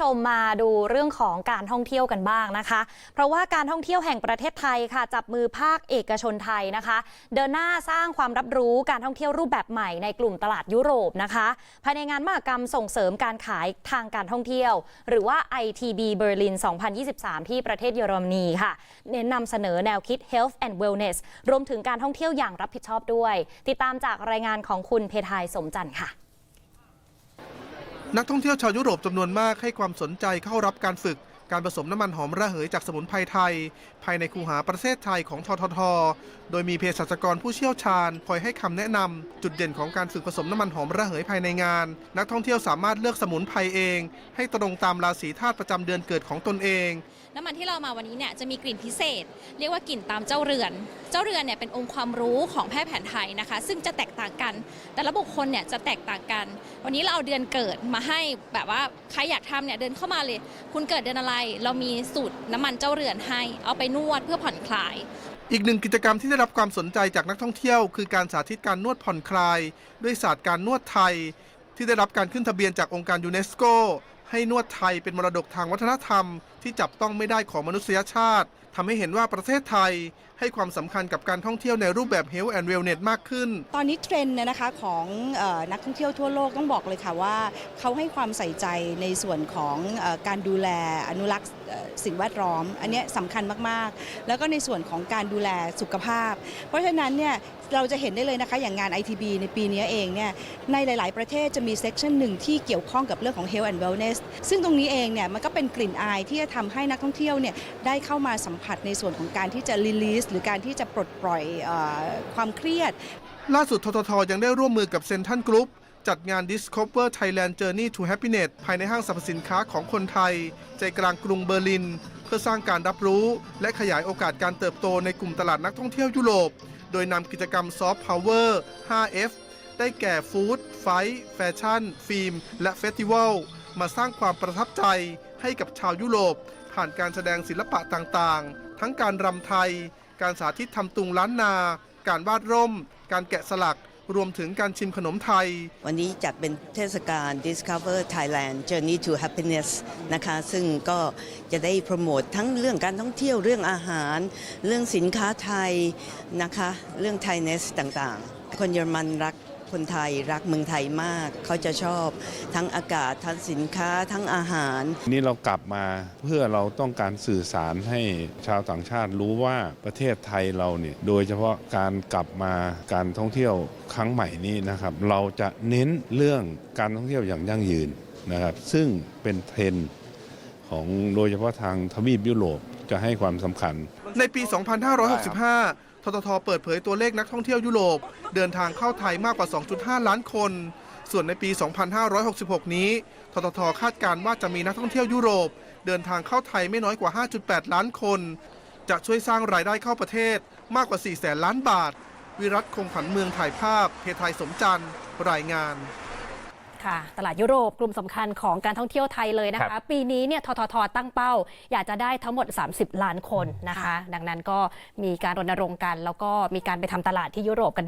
ชมมาดูเรื่องของการท่องเที่ยวกันบ้างนะคะ เพราะว่าการท่องเที่ยวแห่งประเทศไทยค่ะ จับมือภาคเอกชนไทยนะคะ เดินหน้าสร้างความรับรู้การท่องเที่ยวรูปแบบใหม่ในกลุ่มตลาดยุโรปนะคะ ภายในงานมหกรรมส่งเสริมการขายทางการท่องเที่ยว หรือว่า ITB Berlin 2023 ที่ประเทศเยอรมนีค่ะ เน้นนำเสนอแนวคิด Health and Wellness รวมถึงการท่องเที่ยวอย่างรับผิดชอบด้วย ติดตามจากรายงานของคุณเพทายสมจันทร์ค่ะ นักท่องเที่ยวชาวยุโรปจำนวนมากให้ความสนใจเข้ารับการฝึก การผสมน้ำมันหอมระเหยจากสมุนไพรไทย ภายในคูหาประเทศไทยของททท โดยมีเภสัชกรผู้เชี่ยวชาญคอยให้คำแนะนำจุดเด่นของการฝึกผสมน้ำมันหอมระเหยภายในงาน นักท่องเที่ยวสามารถเลือกสมุนไพรเอง ให้ตรงตามราศีธาตุประจำเดือนเกิดของตนเอง น้ำมันที่เรามาวันนี้เนี่ยจะมีกลิ่นพิเศษ เรียกว่ากลิ่นตามเจ้าเรือน เจ้าเรือนเนี่ยเป็นองค์ความรู้ของแพทย์แผนไทยนะคะ ซึ่งจะแตกต่างกัน แต่ละบุคคลเนี่ยจะแตกต่างกัน วันนี้เราเอาเดือนเกิดมาให้แบบว่าใครอยากทำเนี่ยเดินเข้ามาเลย คุณเกิดเดือนอะไรเรามีสูตรน้ำมันเจ้าเรือนให้ เอาไปนวดเพื่อผ่อนคลาย อีกหนึ่งกิจกรรมที่ได้รับความสนใจจากนักท่องเที่ยว คือการสาธิตการนวดผ่อนคลาย ด้วยศาสตร์การนวดไทย ที่ได้รับการขึ้นทะเบียนจากองค์การยูเนสโกให้นวดไทยเป็นมรดกทางวัฒนธรรม ที่จับต้องไม่ได้ของมนุษยชาติ ทำให้เห็นว่าประเทศไทยให้ความสำคัญกับการท่องเที่ยวในรูปแบบ Health and Wellness มากขึ้น ตอนนี้เทรนด์เนี่ยนะคะของเออนักท่องเที่ยวทั่วโลกต้องบอกเลยค่ะว่าเขาให้ความใส่ใจในส่วนของเออการดูแลอนุรักษ์เอ่อสิ่งแวดล้อม อันเนี้ยสำคัญมากๆ แล้วก็ในส่วนของการดูแลสุขภาพ เพราะฉะนั้นเนี่ยเราจะเห็นได้เลยนะคะอย่างงาน ITB ในปีนี้เองเนี่ยในหลาย ๆ ประเทศจะมีเซกชันหนึ่งที่เกี่ยวข้องกับเรื่องของ Health and Wellness ซึ่งตรงนี้เองเนี่ยมันก็เป็นกลิ่นอายที่จะทำให้นักท่องเที่ยวเนี่ยได้เข้ามาสัมผัสในส่วนของการที่จะ release หรือการที่จะปลดปล่อยอความเครียด ล่าสุดทททยังได้ร่วมมือกับเซนทันกรุ๊ปจัดงาน Discover Thailand Journey to Happiness ภายในห้างสรรพสินค้าของคนไทย ใจกลางกรุงเบอร์ลิน เพื่อสร้างการรับรู้ และขยายโอกาสการเติบโตในกลุ่มตลาดนักท่องเที่ยวยุโรป โดยนำกิจกรรมซอฟต์พาวเวอร์ 5F ได้แก่ฟู้ดไฟแฟชั่น ฟิล์ม และเฟสติวัล มาสร้างความประทับใจให้กับชาวยุโรป ผ่านการแสดงศิลปะต่างๆ ทั้งการรำไทย การสาธิตทำตุงล้านนา การวาดร่ม การแกะสลัก รวมถึงการชิมขนมไทย วันนี้จัดเป็นเทศกาล Discover Thailand Journey to Happiness นะคะ ซึ่งก็จะได้โปรโมททั้งเรื่องการท่องเที่ยวเรื่องอาหาร เรื่องสินค้าไทยนะคะ เรื่อง Thainess ต่างๆ คนเยอรมันรัก คนไทยรักเมืองไทยมาก เขาจะชอบทั้งอากาศทั้งสินค้าทั้งอาหาร นี่เรากลับมาเพื่อเราต้องการสื่อสารให้ชาวต่างชาติรู้ว่าประเทศไทยเราเนี่ยโดยเฉพาะการกลับมาการท่องเที่ยวครั้งใหม่นี้นะครับ เราจะเน้นเรื่องการท่องเที่ยวอย่างยั่งยืนนะครับ ซึ่งเป็นเทรนด์ของโดยเฉพาะทางทวีปยุโรปจะให้ความสำคัญ ในปี 2565 ทททเปิดเผยตัวเลขนักท่องเที่ยวยุโรป เดินทางเข้าไทยมากกว่า 2.5 ล้านคน ส่วนในปี 2566 นี้ ทททคาดการณ์ว่าจะมีนักท่องเที่ยวยุโรป เดินทางเข้าไทยไม่น้อยกว่า 5.8 ล้านคน จะช่วยสร้างรายได้เข้าประเทศมากกว่า 4 แสนล้านบาท วิรัตคงผันเมืองถ่ายภาพ เพทายสมจันทร์รายงาน ค่ะตลาดยุโรปกลุ่มสำคัญของการท่องเที่ยวไทยเลยนะครัคะบปีนี้เนี่ยทททตั้งเป้า อยากจะได้ทั้งหมด 30 ล้านคนนะคะ ดังนั้นก็มีการรณรงค์กัน แล้วก็มีการไปทำตลาดที่ยุโรปกันด้วย